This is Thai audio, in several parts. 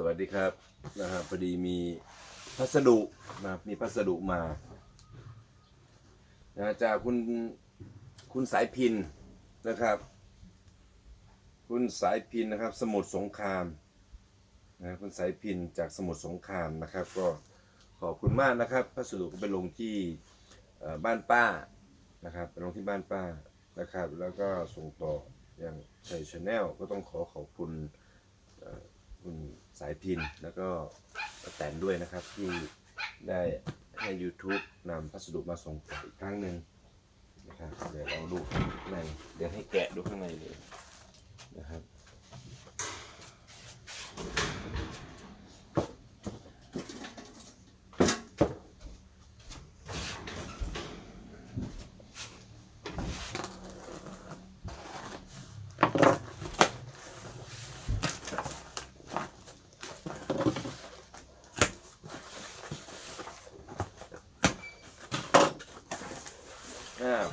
สวัสดีครับนะครับพอดีมีพัสดุนะครับมีพัสดุมานะจากคุณคุณสายพินนะครับ คุณสายพินนะครับ สมุทรสงครามนะคุณสายพินจากสมุทรสงครามนะครับ ก็ขอบคุณมากนะครับ พัสดุก็ไปลงที่บ้านป้านะครับไปลงที่บ้านป้านะครับ แล้วก็ส่งต่ออย่างชัยชาแนลก็ต้องขอขอบคุณ สายพินแล้วก็ป้าแตนด้วยนะครับ ที่ได้ให้ YouTube นำพัสดุมาส่งอีกครั้งหนึ่งนะครับเดี๋ยวเราดูข้างในเดี๋ยวให้แกะดูข้างในเลย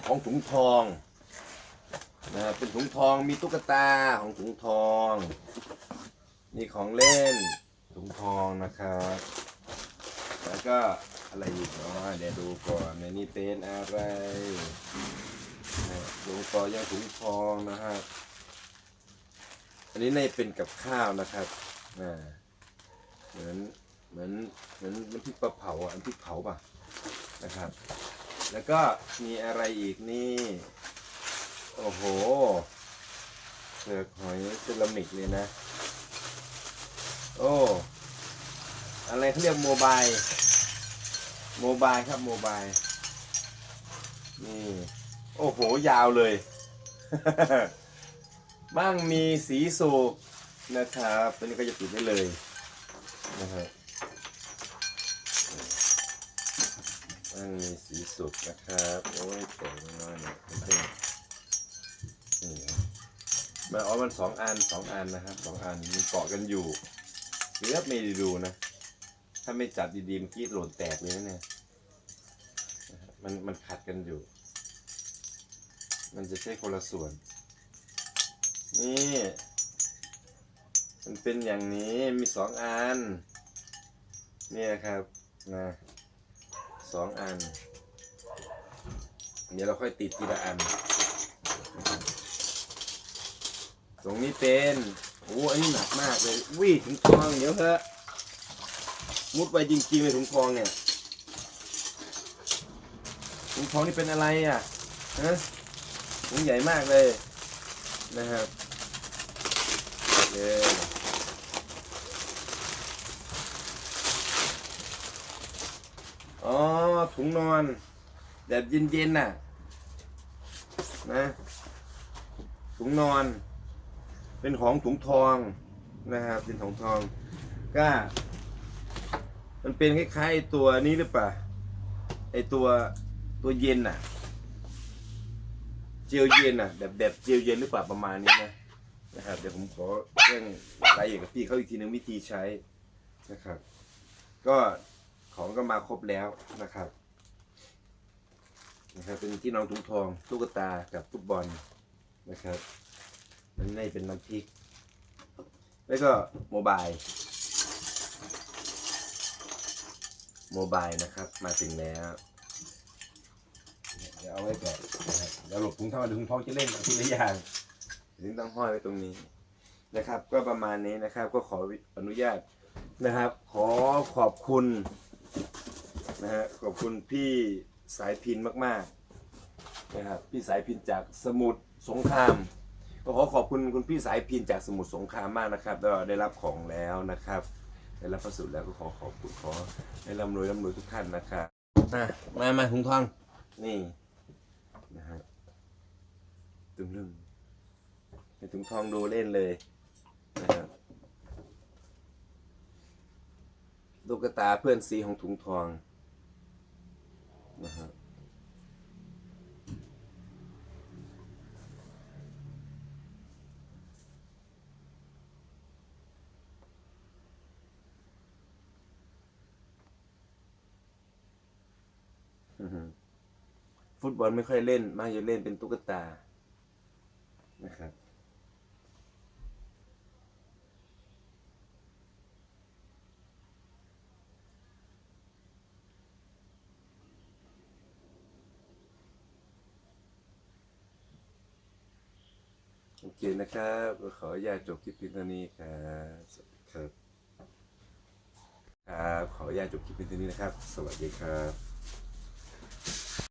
ของถุงทองนะครับเป็นถุงทองมีตุ๊กตาของถุงทองมีของเล่นถุงทองนะครับ แล้วก็อะไรอีกเนาะเดี๋ยวดูก่อนในนี้เป็นอะไรถุงทองยังถุงทองนะครับอันนี้ในเป็นกับข้าวนะครับอ่าเหมือนเหมือนเหมือนน้ำพริกปลาเผาอะน้ำพริกเผาป่ะนะครับ แล้วก็มีอะไรอีกนี่ โอ้โหเปลือกหอยเซรามิกเลยนะ โอ้อะไรเขาเรียกโมบายโมบายครับโมบายนี่โอ้โห ยาวเลย บ้างมีสีสูบนะครับตัวนี้ก็จะปิดได้เลยนะครับ บ้างมีสีสุกนะครับ โอ้ยแต่งน้อยเนี่ยเพื่อนๆนี่นมันเอามันสองอันสองอันนะครับสองอันมีเกาะกันอยู่เลือบไม่ได้ดูนะ ถ้าไม่จัดดีๆเมื่อกี้หล่นแตกเลยนะเนี่ยมันมันขัดกันอยู่ มันจะใช่คนละส่วน นี่ มันเป็นอย่างนี้มีสองอัน เนี่ยครับนะ สองอัน เดี๋ยวเราค่อยติดทีละอัน ตรงนี้เป็นโอ้อันนี้หนักมากเลยวิ่งถุงทองเดี๋ยวเถอะมุดไปจริงๆเลยถุงทองเนี่ยถุงทองนี่เป็นอะไรอะฮะถุงใหญ่มากเลยนะครับโอเอ๋อ ถุงนอน แบบเย็นๆน่ะ นะ ถุงนอน เป็นของถุงทองนะครับ เป็นของทอง ก็ มันเป็นคล้ายๆตัวนี้หรือเปล่า ไอตัวตัวเย็นน่ะ เจลเย็นน่ะ แบบแบบเจลเย็นหรือเปล่าประมาณนี้นะ นะครับ เดี๋ยวผมขอเรื่องรายละเอียดกับพี่เขาอีกทีหนึงวิธีใช้นะครับ ก็ ของก็มาครบแล้วนะครับนะครับเป็นที่น้องถุงทองตุ๊กตากับฟุตบอลนะครับนั่นในเป็นน้ำพริก แล้วก็โมบายโมบายนะครับมาถึงแล้วเดี๋ยวเอาไว้ก่อนนะครับเดี๋ยวหลบถุงทองเดี๋ยวถุงทองจะเล่นทีละอย่างถึงต้องห้อยไว้ตรงนี้นะครับ ก็ประมาณนี้นะครับ ก็ขออนุญาตนะครับ ขอขอบคุณ นะฮะขอบคุณพี่สายพินมากๆนะครับพี่สายพินจากสมุทรสงครามก็ขอขอบคุณคุณพี่สายพินจากสมุทรสงครามมากนะครับแล้วได้รับของแล้วนะครับ ได้รับพัสดุแล้วก็ขอขอบคุณขอให้ร่ำรวยร่ำรวยทุกท่านนะครับอะมามาถุงทองนี่นะฮะตึงลึงให้ถุงทองดูเล่นเลยนะครับลูกตาเพื่อนซีของถุงทอง นะฮะฟุตบอลไม่ค่อยเล่น มากจะเล่นเป็นตุ๊กตานะครับ เคนะครับขออนุญาตจบคลิปเพียงเท่านี้ครับสวัสดีครับ ครับ ขออนุญาตจบคลิปเพียงเท่านี้นะครับ สวัสดีครับ